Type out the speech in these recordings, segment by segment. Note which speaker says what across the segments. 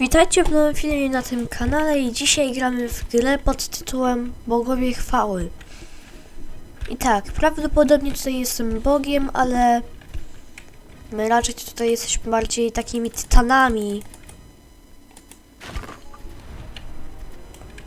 Speaker 1: Witajcie w nowym filmie na tym kanale i dzisiaj gramy w grę pod tytułem Bogowie Chwały. I tak, prawdopodobnie tutaj jestem Bogiem, ale my raczej tutaj jesteśmy bardziej takimi tytanami.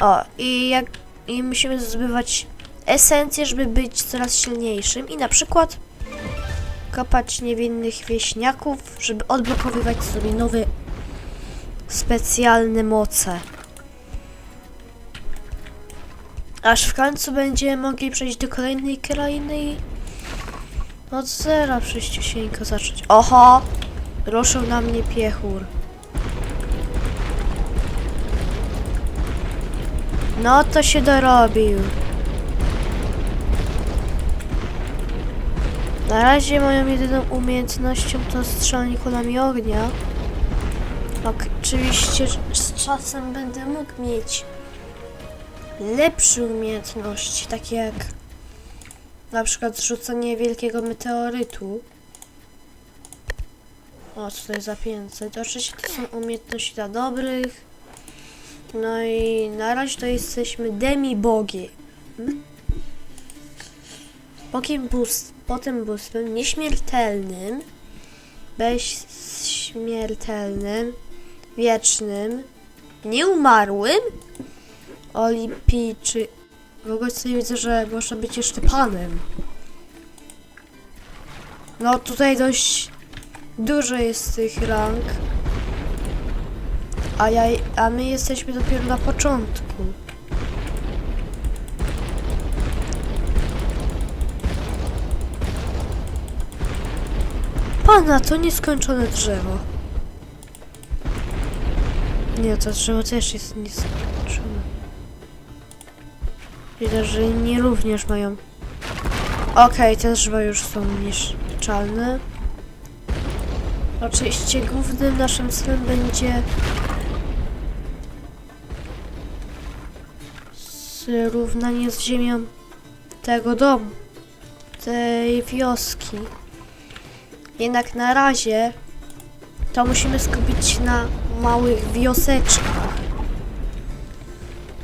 Speaker 1: O, i jak i musimy zdobywać esencję, żeby być coraz silniejszym i na przykład kopać niewinnych wieśniaków, żeby odblokowywać sobie nowe specjalne moce. Aż w końcu będziemy mogli przejść do kolejnej krainy i od zera prześciusieńko zacząć. Oho! Ruszył na mnie piechur. No to się dorobił. Na razie moją jedyną umiejętnością to strzelanie kulami ognia. Ok, Oczywiście z czasem będę mógł mieć lepsze umiejętności, takie jak na przykład zrzucenie wielkiego meteorytu. O, co to jest za 500? Oczywiście to są umiejętności dla dobrych. No i na razie to jesteśmy demi-bogiem. Bogiem boost, potem boostem nieśmiertelnym, bezśmiertelnym, wiecznym, nieumarłym, Olimpii, czy kogoś sobie widzę, że może być jeszcze panem. No tutaj dość dużo jest tych rank. A, ja, a my jesteśmy dopiero na początku. Pana, to nieskończone drzewo. Nie, to drzewo też jest nieskończone. Widać, że inni również mają. Okej, te drzewa już są niszczalne. Oczywiście głównym naszym celem będzie zrównanie z ziemią tego domu, tej wioski. Jednak na razie to musimy skupić na małych wioseczkach.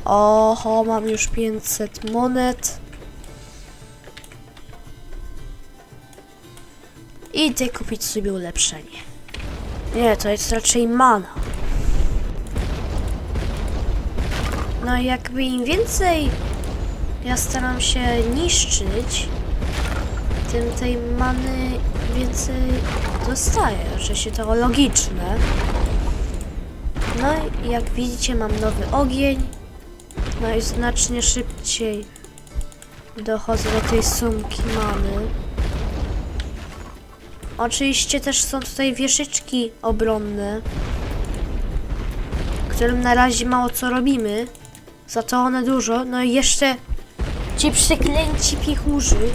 Speaker 1: Oho, mam już 500 monet. Idę kupić sobie ulepszenie. Nie, to jest raczej mana. No i jakby im więcej ja staram się niszczyć, tym tej many więcej dostaję. Oczywiście to logiczne. No i jak widzicie mam nowy ogień. No i znacznie szybciej dochodzę do tej sumki mamy. Oczywiście też są tutaj wieżyczki obronne, którym na razie mało co robimy. Za to one dużo. No i jeszcze ci przeklęci piechurzy,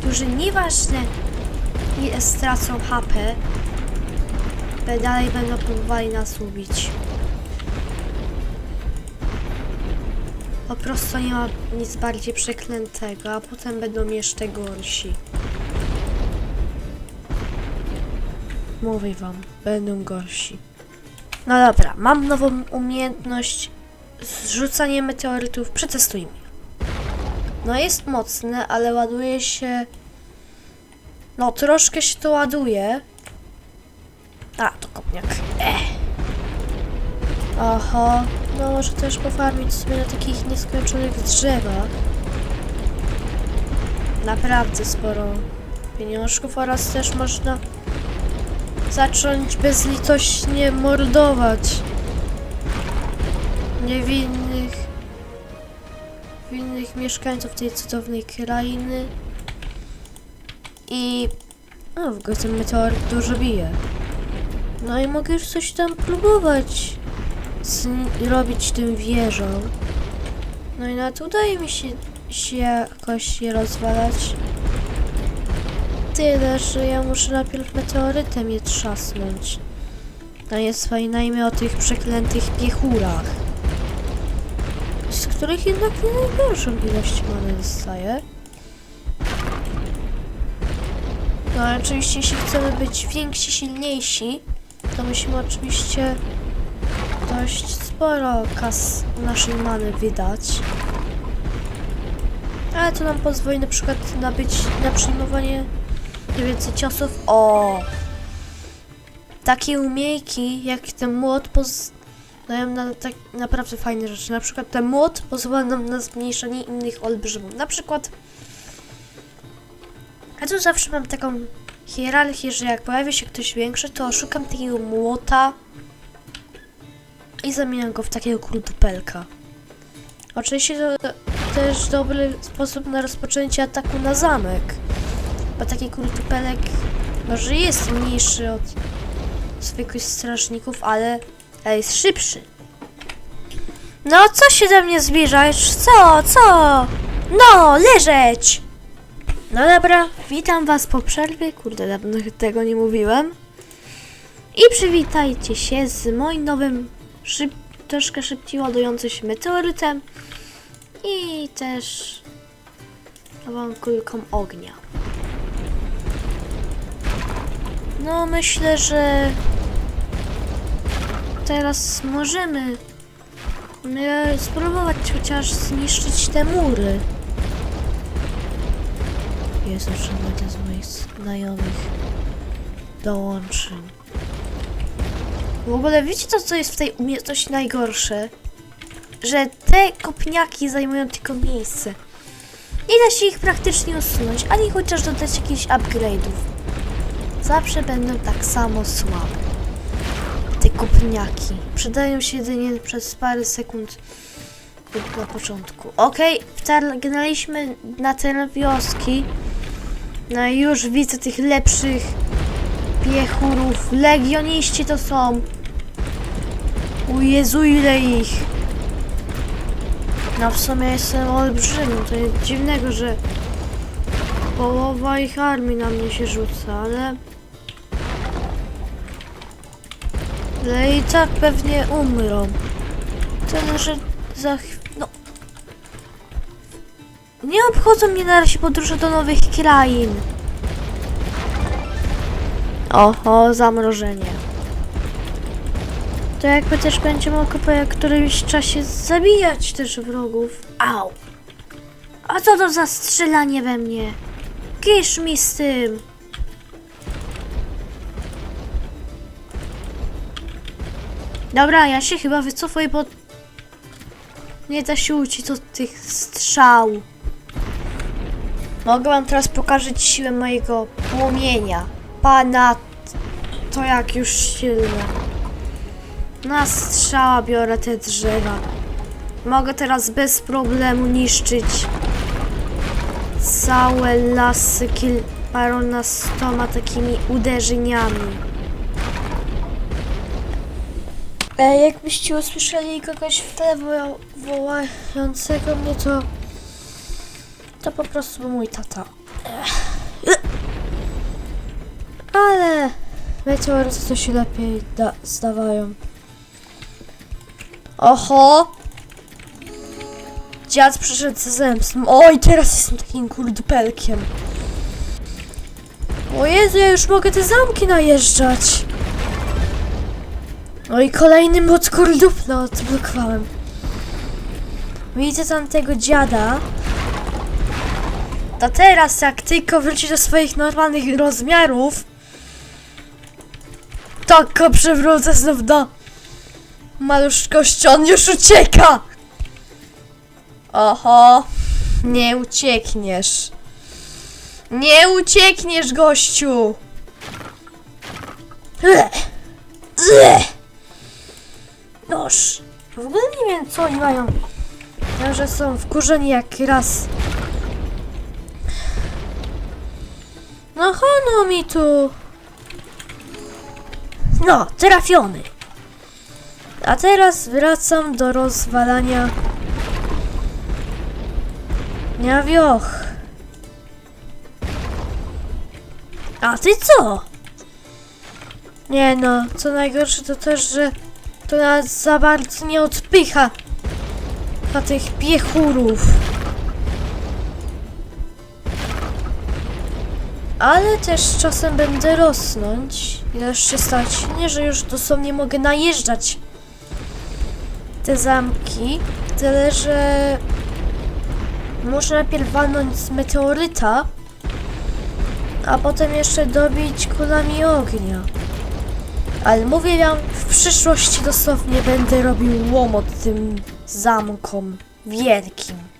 Speaker 1: którzy nieważne ile stracą HP, te dalej będą próbowali nas ubić. Po prostu nie ma nic bardziej przeklętego, a potem będą jeszcze gorsi. Mówię wam, będą gorsi. No dobra, mam nową umiejętność zrzucanie meteorytów. Przetestujmy. No jest mocne, ale ładuje się... No troszkę się to ładuje. A, to kopniak. Ech. Oho, no może też pofarmić sobie na takich nieskończonych drzewach. Naprawdę sporo pieniążków oraz też można zacząć bezlitośnie mordować niewinnych winnych mieszkańców tej cudownej krainy i no w ogóle ten meteoryt dużo bije no i mogę już coś tam próbować robić tym wieżą no i na udaje mi się, się jakoś je rozwalać Tyle, że ja muszę najpierw meteorytem je trzasnąć. No nie wspominajmy o tych przeklętych piechurach. Z których jednak nie najgorszą ilość many dostaję. No ale oczywiście jeśli chcemy być więksi, silniejsi, to musimy oczywiście dość sporo kas naszej many wydać. Ale to nam pozwoli na przykład nabyć na przyjmowanie więcej ciosów. O! Takie umiejki jak ten młot dają na tak naprawdę fajne rzeczy. Na przykład ten młot pozwala nam na zmniejszenie innych olbrzymów. Na przykład ja tu zawsze mam taką hierarchię, że jak pojawia się ktoś większy, to szukam takiego młota i zamieniam go w takiego krutupelka. Oczywiście to też dobry sposób na rozpoczęcie ataku na zamek, bo taki krutupelek może jest mniejszy od zwykłych strażników, ale jest szybszy. No, co się do mnie zbliżasz? Co, co? No, leżeć! No dobra, witam was po przerwie. Kurde, dawno tego nie mówiłem. I przywitajcie się z moim nowym, szyb, troszkę szybciej ładującym się meteorytem. I też nową kulką ognia. No, myślę, że teraz możemy e, spróbować chociaż zniszczyć te mury. Jezu, żaden z moich znajomych dołączył. W ogóle wiecie to, co jest w tej umiejętności najgorsze? Że te kopniaki zajmują tylko miejsce. Nie da się ich praktycznie usunąć, ani chociaż dodać jakichś upgrade'ów. Zawsze będą tak samo słabe. Te kopniaki. Przydają się jedynie przez parę sekund na początku. Okej, wtargnęliśmy na teren wioski. No i już widzę tych lepszych piechurów. Legioniści to są. O Jezu, ile ich. No w sumie jestem olbrzymim. To nic dziwnego, że połowa ich armii na mnie się rzuca, ale... Ale i tak pewnie umrą. Tyle, że za chwilę... No. Nie obchodzą mnie na razie podróże do nowych krain. Oho, zamrożenie. To jakby też będzie mogło po którymś czasie zabijać też wrogów. Au! A co to za strzelanie we mnie? Kisz mi z tym! Dobra, ja się chyba wycofuję, bo nie da się uciec od tych strzał. Mogę wam teraz pokazać siłę mojego płomienia. Pana to jak już silne. Na strzała biorę te drzewa. Mogę teraz bez problemu niszczyć całe lasy kilkunastoma takimi uderzeniami. E, jakbyście usłyszeli kogoś w tle woła- wołającego mnie, to to po prostu mój tata. Ale meteoryty to się lepiej da- zdawają. Oho! Dziad przyszedł ze zemstą. Oj, teraz jestem takim kurdupelkiem. O Jezu, ja już mogę te zamki najeżdżać. No i kolejny mod kurdupla odblokowałem. Widzę tam tego dziada. To teraz, jak tylko wróci do swoich normalnych rozmiarów, to go przywrócę znów do maluszkości. On już ucieka! Oho, nie uciekniesz. Nie uciekniesz, gościu! Noż. W ogóle nie wiem, co oni mają. Ja, że są wkurzeni jak raz. No hono mi tu. No, trafiony. A teraz wracam do rozwalania dnia wioch. A ty co? Nie no, co najgorsze to też, że to nas za bardzo nie odpycha na tych piechurów. Ale też czasem będę rosnąć. jeszcze stać. Nie, że już dosłownie mogę najeżdżać te zamki, tyle że muszę najpierw walnąć z meteoryta, a potem jeszcze dobić kulami ognia. Ale mówię wam, w przyszłości dosłownie będę robił łomot tym zamkom wielkim.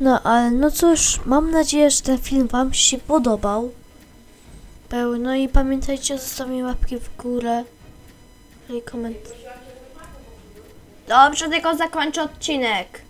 Speaker 1: No ale no cóż, mam nadzieję, że ten film wam się podobał. Pełno i pamiętajcie o zostawieniu łapki w górę i komentarz. Dobrze, tylko zakończę odcinek.